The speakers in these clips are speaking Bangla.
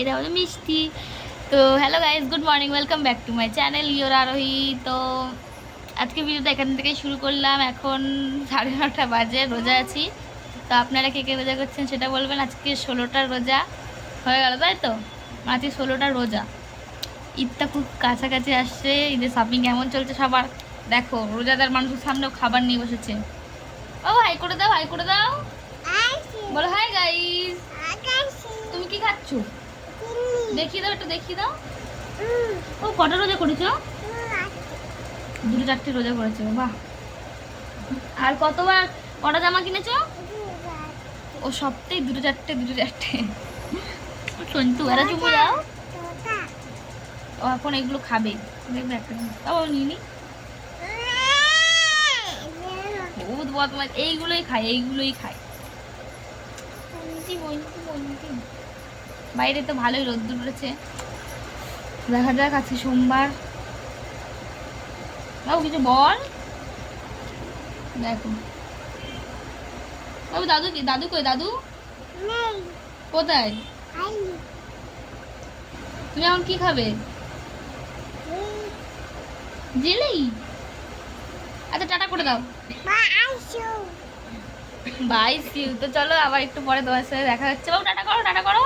এটা হলো মিষ্টি। তো hello guys good morning welcome back to my channel your Arohi তো আজকে ভিডিওটা এখান থেকে শুরু করলাম। এখন সাড়ে নটা বাজে রোজা আছি। তো আপনারা কে কে রোজা করছেন সেটা বলবেন। আজকে ষোলোটা রোজা হয়ে গেল তাই তো? আজকে ষোলোটা রোজা। ঈদটা খুব কাছাকাছি আসছে। ঈদের শপিং কেমন চলছে সবার? দেখো রোজাদার মানুষের সামনেও খাবার নিয়ে বসেছে। ও হাই করে দাও হাই করে দাও। বলো হাই গাইস তুমি কি খাচ্ছ? দেখিয়ে দাও একটু দেখিয়ে দাও। ও কটা রোজা করেছ? দুটো চারটে রোজা করেছ বাহ। আর কতবার কটা জামা কিনেছো? ও সপ্তাহে দুটো চারটে দুটো চারটে। সন্তু এরা চুপে যাও ও এখন এগুলো খাবে। দেখবে একটা তাও নিয়ে নি। বহুত বদমাস এইগুলোই খায় এইগুলোই খায়। বন্টি, বন্টি, বন্টি। বাইরে তো ভালোই রোদ্দুর উঠেছে। দেখা যাক আজকে সোমবার। বাবু কিছু বল। দেখো। বাবু দাদু কি? দাদু কই? দাদু? কোথায়? তুমি এখন কি খাবে? জেলি আচ্ছা টাটা করে দাও। Bye see you. তো চলো আবার একটু পরে তোমার সাথে দেখা হচ্ছে। বাবু টাটা করো টাটা করো।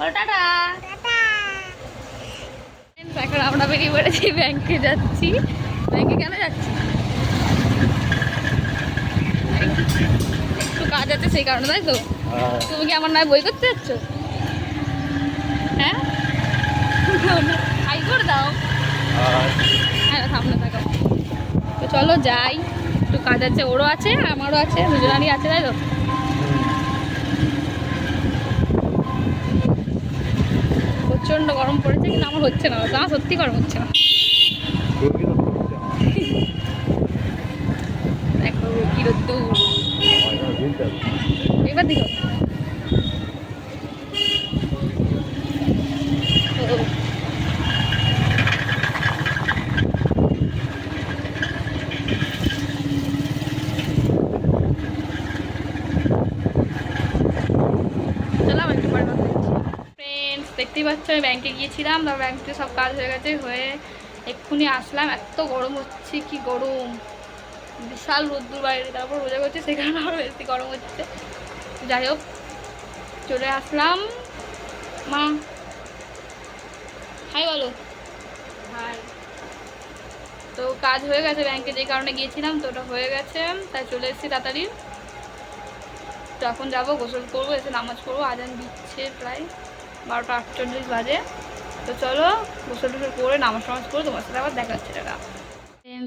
বলো টাটা। এখন আমরা বেরিয়ে পড়েছি ব্যাংকে যাচ্ছি। ব্যাংকে কেন যাচ্ছি একটু কাজ আছে সেই কারণে তাই তো? তুমি কি আমার নয় বই করতে যাচ্ছ? হ্যাঁ? হাই করে দাও। হ্যাঁ সামনে থাকো। তো চলো যাই। একটু কাজ আছে ওরও আছে আমারও আছে দুজনারই আছে তাই তো? প্রচণ্ড গরম পড়েছে কিন্তু আমার হচ্ছে না। তা সত্যি গরম হচ্ছে না। দেখো কি রোদ্দুর। এবার দেখো ও, চলো আমার একটু পরে কথা দেখতেই পাচ্ছ আমি ব্যাংকে গিয়েছিলাম তারপর ব্যাংক থেকে সব কাজ হয়ে গেছে হয়ে এক্ষুনি আসলাম। এত গরম হচ্ছে কি গরম। বিশাল রোদ্দুর বাইরে তারপর রোজা করছে সেখানে আরও বেশি গরম হচ্ছে। যাই হোক চলে আসলাম। মা হাই বলো। হাই। তো কাজ হয়ে গেছে ব্যাংকে যে কারণে গিয়েছিলাম তো ওটা হয়ে গেছে। তাই চলে এসেছি তাড়াতাড়ি। তো এখন যাব গোসল করব এসে নামাজ পড়ব আজান দিচ্ছে প্রায়। বারোটা আটচল্লিশ বাজে। তো চলো গোসল টোসল করে নামাজ টামাজ করে তোমার সাথে আবার দেখা হচ্ছে টাকা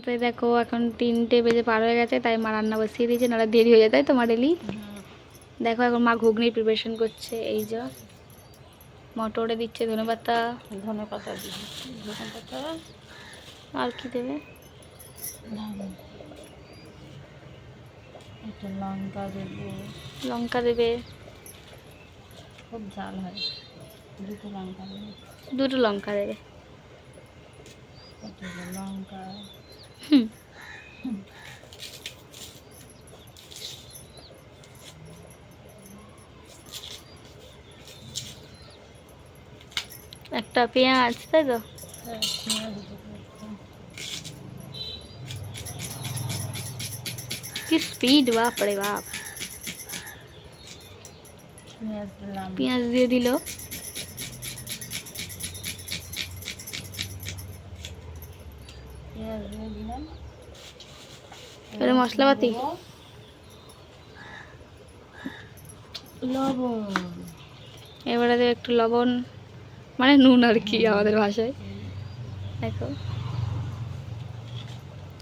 তো দেখো এখন তিনটে বেজে পার হয়ে গেছে তাই মা রান্না বসিয়ে দিয়েছে নাহলে দেরি হয়ে যায় তাই তোমার ডেলি? দেখো এখন মা ঘুগনির প্রিপারেশন করছে এই যা। মটরে দিচ্ছে ধনে পাতা ধনে পাতা ধনে পাতা আর কি দেবে? লঙ্কা দেবো। লঙ্কা দেবে। খুব ঝাল হয়। দুটো লঙ্কা দেবো। দুটো লঙ্কা দেবে। লঙ্কা? হুম। একটা পেঁয়াজ তাই তো? হ্যাঁ। কি স্পিড বাপ। পেঁয়াজ দিলাম। পেঁয়াজ দিয়ে দিল পেঁয়াজ দিয়ে দিলাম এবারে মশলাপাতি। লবণ। এবারে দেবে একটু লবণ মানে নুন আর কি আমাদের ভাষায়। দেখো।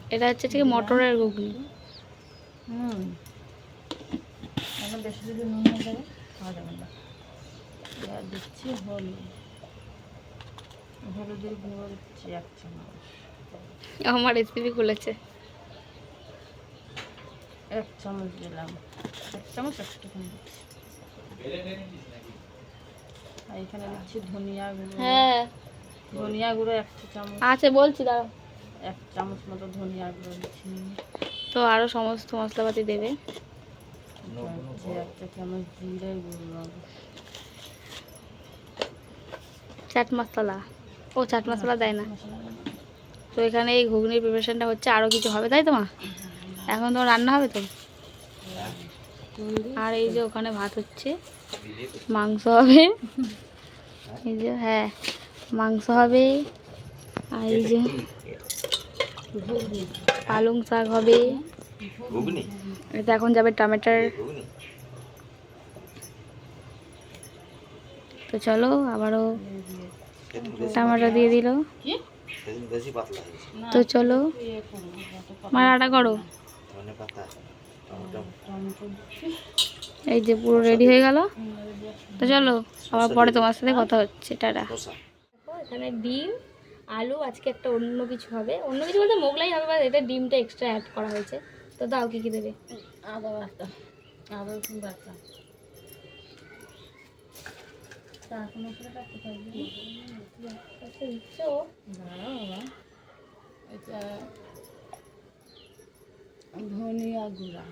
এটা হচ্ছে ঠিক মটরের ঘুগনি। হুম। বেশি যদি নুন যাবে খাওয়া যাবে না। দিচ্ছি হলুদ। হলুদের গুঁড়ো দিচ্ছি এক চামচ। আমার রেসিপি খুলেছে। এক চামচ দিলাম। এক চামচ দিচ্ছি। আর এখানে দিচ্ছি ধনিয়া গুঁড়ো। হ্যাঁ। ধনিয়া গুঁড়ো একটা চামচ। আছে বলছি দাঁড়াও। এক চামচ মতো ধনিয়া গুঁড়ো দিচ্ছি। তো আরও সমস্ত মশলাপাতি দেবে। একটা চামচ জিরে গুঁড়ো। চাট মশলা। ও চাট মশলা দেয় না। তো এখানে এই ঘুগনির প্রিপারেশনটা হচ্ছে আরও কিছু হবে তাই তো মা? এখন তো রান্না হবে তো? আর এই যে ওখানে ভাত হচ্ছে মাংস হবে। এই যে হ্যাঁ মাংস হবে। আর এই যে পালং শাক হবে। এটা এখন যাবে টমেটোর। তো চলো আবারও টমেটো দিয়ে দিল। তো চলো মারাটা করো। ধনে পাতা টমেটো। টমেটো এই যে পুরো রেডি হয়ে গেল। তো চলো আবার পরে তোমার সাথে কথা হচ্ছে টাটা। এখানে ডিম আলু আজকে একটা অন্য কিছু হবে। অন্য কিছু বলতে মোগলাই হবে বা এটা ডিমটা এক্সট্রা অ্যাড করা হয়েছে। তো দাও কি কি দেবে? আদা বাটা। আদা রসুন বাটা? আচ্ছা। এটা ধনিয়া গুঁড়া।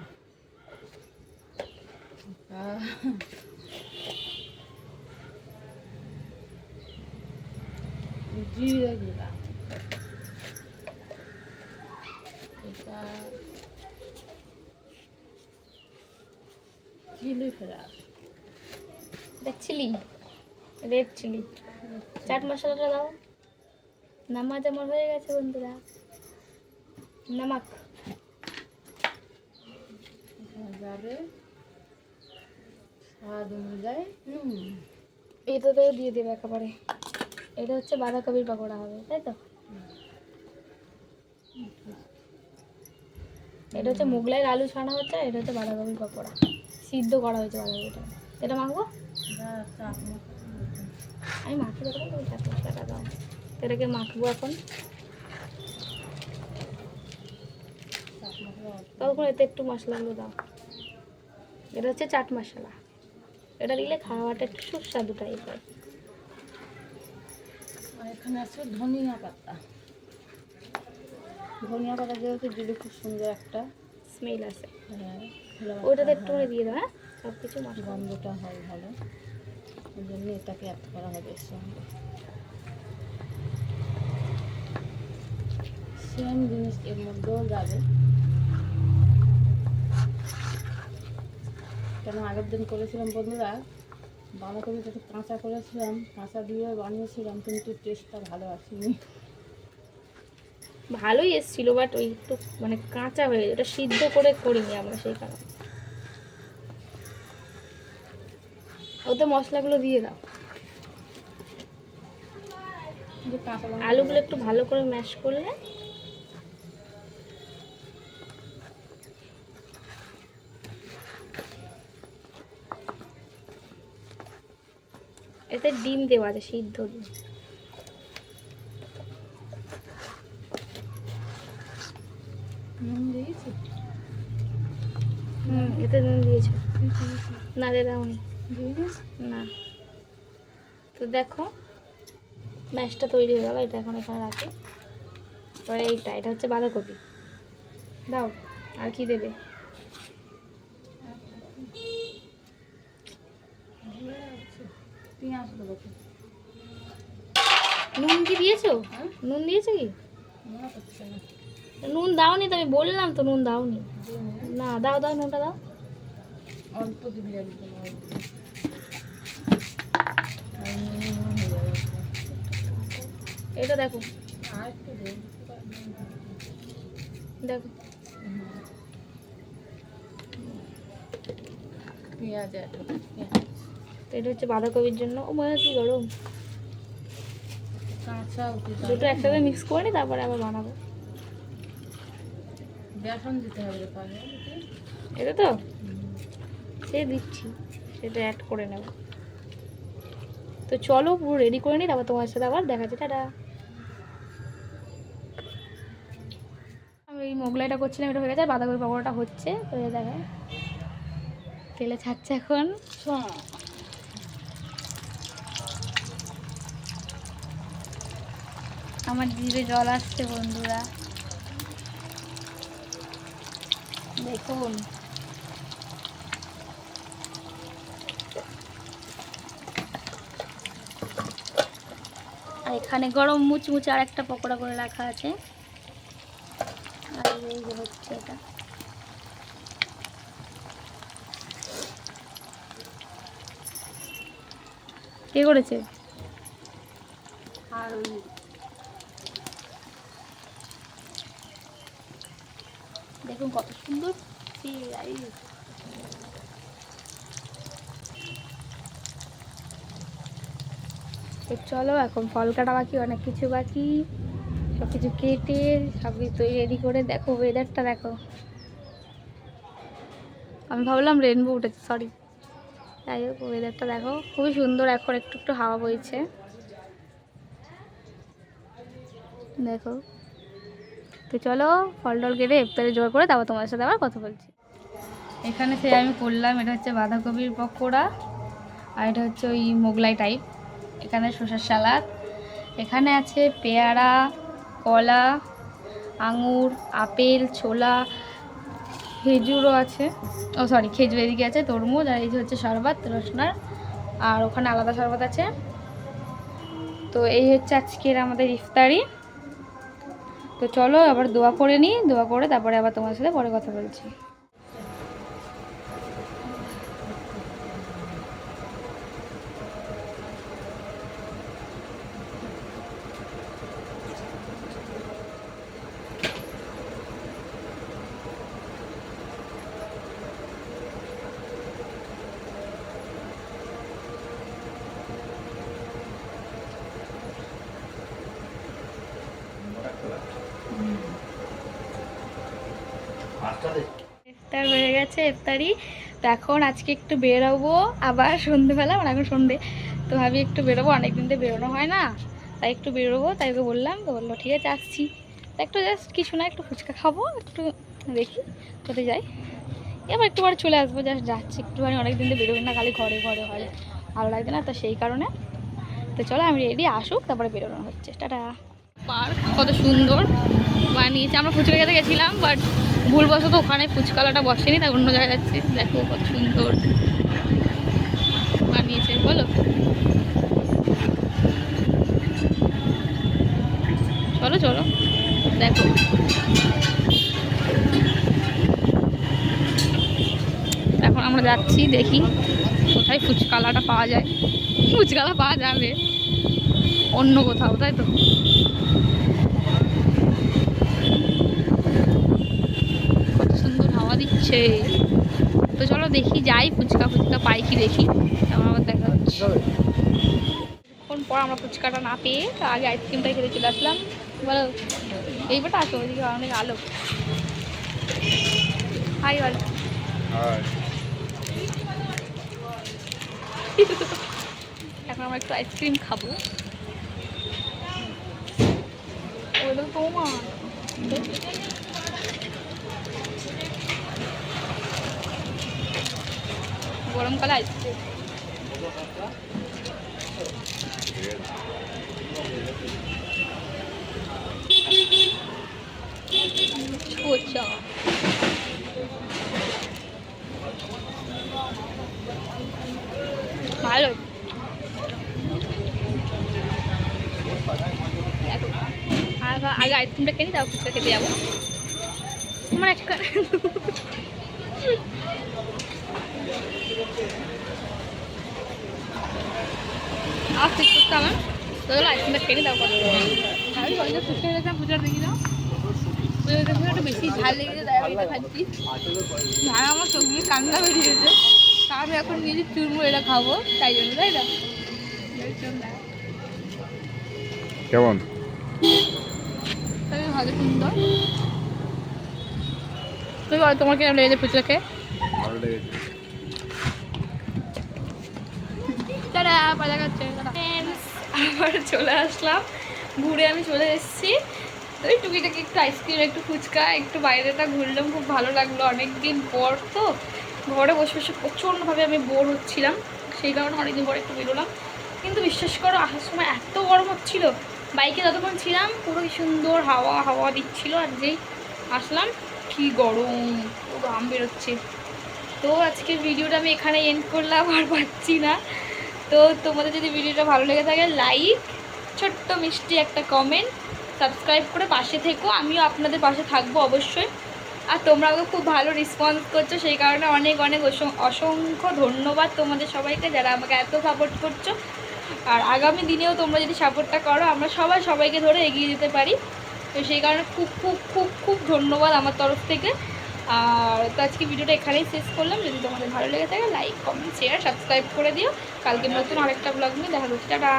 জিরে গুঁড়া। এটা চিলি ফ্রাস চিলি রেড চিলি। চাট মশলাটা দাও। নামাজ আমার হয়ে গেছে, বন্ধুরা। নামাক। যাবে স্বাদ অনুযায়ী এটাতেও দিয়ে দেবে একেবারে। এটা হচ্ছে বাঁধাকপির পকোড়া হবে তাই তো? এটা হচ্ছে মোগলাইয়ের আলু ছাড়া হচ্ছে এটা হচ্ছে বাঁধাকপির পকোড়া। সিদ্ধ করা হয়েছে বাঁধাকপিটা। এটা মাখবো? আমি মাখি দেবো মশলাটা দাও। এটাকে মাখবো এখন। তখন এতে একটু মশলাগুলো দাও। এটা হচ্ছে চাট মশলা। এটা দিলে খাওয়াটা একটু সুস্বাদু টাইপের আর এখানে আছে ধনিয়া পাতা। ধনিয়া পাতা যেহেতু দিলে খুব সুন্দর একটা স্মেল আছে। হ্যাঁ, ওইটাতে একটু হয়, দিয়ে দাও হ্যাঁ? সব কিছু গন্ধটা হয় ভালো। ওই জন্য এটাকে অ্যাড করা হবে এর সঙ্গে সেম জিনিস এর মধ্যেও যাবে। কেন আগের দিন করেছিলাম বন্ধুরা বাঁধাকপিটা একটু কাঁচা করেছিলাম কাঁচা দিয়ে বানিয়েছিলাম কিন্তু টেস্টটা ভালো আসেনি। ভালোই এসছিল বাট ওই একটু মানে কাঁচা হয়ে ওটা সিদ্ধ করে করিনি আমরা সেই কারণে। ওতে মশলাগুলো দিয়ে দাও। আলুগুলো একটু ভালো করে ম্যাশ করলে এতে ডিম দেওয়া আছে সিদ্ধ ডিম। নুন দিয়েছি? হুম এতে নুন দিয়েছ। না রে দাওনি না। তো দেখো ম্যাশটা তৈরি হয়ে গেল এটা এখন এখানে রাখি। এবারে এইটা এটা হচ্ছে বাঁধাকপি। দাও আর কি দেবে? পেঁয়াজ দেবো। নুন কি দিয়েছ? হ্যাঁ? নুন দিয়েছ কি? নুন দাওনি তো আমি বললাম তো নুন দাওনি। না দাও দাও নুনটা দাও। অল্প দিবি। এটা দেখো। দেখো। পেঁয়াজ পেঁয়াজ। তো এটা হচ্ছে বাঁধাকপির জন্য। ও মনে হচ্ছে গরম। কাঁচা দুটো একসাথে মিক্স করে নি তারপরে আবার বানাবো। বেসন দিতে হবে এটা তো? সে দিচ্ছি সেটা অ্যাড করে নেব। তো চলো পুরো রেডি করে নিই তারপর তোমার সাথে আবার দেখা যাচ্ছে টাটা। আমি এই মোগলাইটা করছিলাম এটা হয়ে গেছে বাঁধাকপি পাকোড়াটা হচ্ছে। তো দেখা তেলে ছাড়ছে এখন। আমার জিভে জল আসছে, বন্ধুরা। দেখুন। আর এখানে গরম মুচমুচে আর একটা পকোড়া করে রাখা আছে। আর এই হচ্ছে কে করেছে? আর দেখুন কত সুন্দর তো চলো, এখন ফল কাটা বাকি, অনেক কিছু বাকি। সব কিছু কেটে সব কিছু রেডি করে দেখো ওয়েদারটা দেখো। আমি ভাবলাম রেনবো উঠেছে সরি যাই হোক ওয়েদারটা দেখো। খুবই সুন্দর এখন, একটু একটু হাওয়া বইছে। দেখো। তো চলো ফল টল কেটে ইফতারে জোগাড় করে তারপর তোমার সাথে আবার কথা বলছি। এখানে সে আমি করলাম, এটা হচ্ছে বাঁধাকপির পকোড়া আর এটা হচ্ছে ওই মোগলাই টাইপ এখানে শসার সালাদ। এখানে আছে পেয়ারা, কলা, আঙুর, আপেল, ছোলা, খেজুরও আছে। ও সরি খেজুর এদিকে আছে, তরমুজ আর এই যে হচ্ছে শরবত, রসনার। আর ওখানে আলাদা শরবত আছে। তো এই হচ্ছে আজকের আমাদের ইফতারি। তো চলো, আবার দোয়া করে নিই, দোয়া করে তারপরে আবার তোমার সাথে পরে কথা বলছি ইফতার হয়ে গেছে ইফতারি। তো এখন আজকে একটু বেরোবো। আবার সন্ধেবেলা মানে এখন সন্ধে। তো ভাবি একটু বেরোবো অনেক দিন তো বেরোনো হয় না। তাই একটু বেরোবো, তাই ওকে বললাম তো বলল, ঠিক আছে, আসছি। তা একটু জাস্ট কিছু না, একটু ফুচকা খাব, একটু দেখি কোথায় যাই। এবার একটু পরে চলে আসব জাস্ট যাচ্ছি। একটুখানি অনেক দিন তো বেরোই না, খালি ঘরে ঘরে হয়। ভালো লাগছে না তো সেই কারণে। তো চলো, আমি রেডি আসুক, তারপরে বেরোনো হচ্ছে। টাটা। পার্ক কত সুন্দর বানিয়েছে। আমরা ফুচকা খেতে গেছিলাম বাট ভুলবশত ওখানে ফুচকালাটা বসেনি, তাই অন্য জায়গায় যাচ্ছি। দেখো কত সুন্দর। বানিয়েছে, বলো। চলো চলো। দেখো। এখন আমরা যাচ্ছি, দেখি কোথায় ফুচকালাটা পাওয়া যায়। ফুচকালা পাওয়া যাবে অন্য কোথাও, তাই তো কত সুন্দর হাওয়া দিচ্ছে। তো চলো দেখি যাই, ফুচকা ফুচকা পাই কি দেখি। তারপর আবার দেখা হচ্ছে পর আমরা ফুচকাটা না পেয়ে তো আগে আইসক্রিমটাই খেতে চলে আসলাম। বলো এইবারটা আসো ওইদিকে অনেক আলো। হাই বল। এখন আমরা একটু আইসক্রিম খাব। ওটা তোমার। গরমকালে আইসক্রিম ভালো। আগে আইসক্রিমটা কিনি তারপর ফুচকা খেতে যাব। আমার একটা আর করতে আমার তো চলো আইসক্রিমটা আমি ফুচকা ফুচকা দেখি দাও ফুচকা একটু বেশি ঝাল লেগেছে তাই আমি এটা খাচ্ছি। ঝাল আমার চোখ দিয়ে কান্না বেরিয়েছে। তা আমি এখন নিজে চুরমুর এটা খাব তাই জন্য তাই না কেমন? তবে ভালো সুন্দর। তুমি বলো তোমার কিরম লেগেছে ফুচকা খেয়ে ভালো লেগেছে। টাটা পাজা খাচ্ছে আবার চলে আসলাম। ঘুরে আমি চলে এসেছি। এই টুকিটাকি একটু আইসক্রিম, একটু ফুচকা, একটু বাইরেটা ঘুরলাম, খুব ভালো লাগল। অনেক দিন পর তো ঘরে বসে বসে প্রচণ্ডভাবে আমি বোর হচ্ছিলাম। সেই কারণে অনেকদিন পরে একটু বেরোলাম। কিন্তু বিশ্বাস করো, আসার সময় এত গরম হচ্ছিল। বাইকে যতক্ষণ ছিলাম, পুরো সুন্দর হাওয়া হাওয়া দিচ্ছিল। আর যেই আসলাম, কি গরম, পুরো ঘাম বেরোচ্ছে। তো আজকে ভিডিওটা আমি এখানে এন্ড করলাম, আর পাচ্ছি না। তো তোমাদের যদি ভিডিওটা ভালো লেগে থাকে লাইক ছোট্ট মিষ্টি একটা কমেন্ট সাবস্ক্রাইব করে পাশে থেকো। আমিও আপনাদের পাশে থাকব অবশ্যই। আর তোমরা খুব ভালো রেসপন্স করছ, সেই কারণে অনেক অনেক অসং- অসংখ্য ধন্যবাদ তোমাদের সবাইকে যারা আমাকে এত সাপোর্ট করছ। আর আগামী দিনেও তোমরা যদি সাপোর্টটা করো, আমরা সবাই সবাইকে ধরে এগিয়ে যেতে পারি। তো সেই কারণে খুব খুব খুব খুব ধন্যবাদ আমার তরফ থেকে। আর তো আজকে ভিডিওটা এখানেই শেষ করলাম। যদি তোমাদের ভালো লেগে থাকে লাইক কমেন্ট শেয়ার সাবস্ক্রাইব করে দিও। কালকে নতুন আরেকটা ব্লগ নিয়ে দেখা যাচ্ছে টাটা!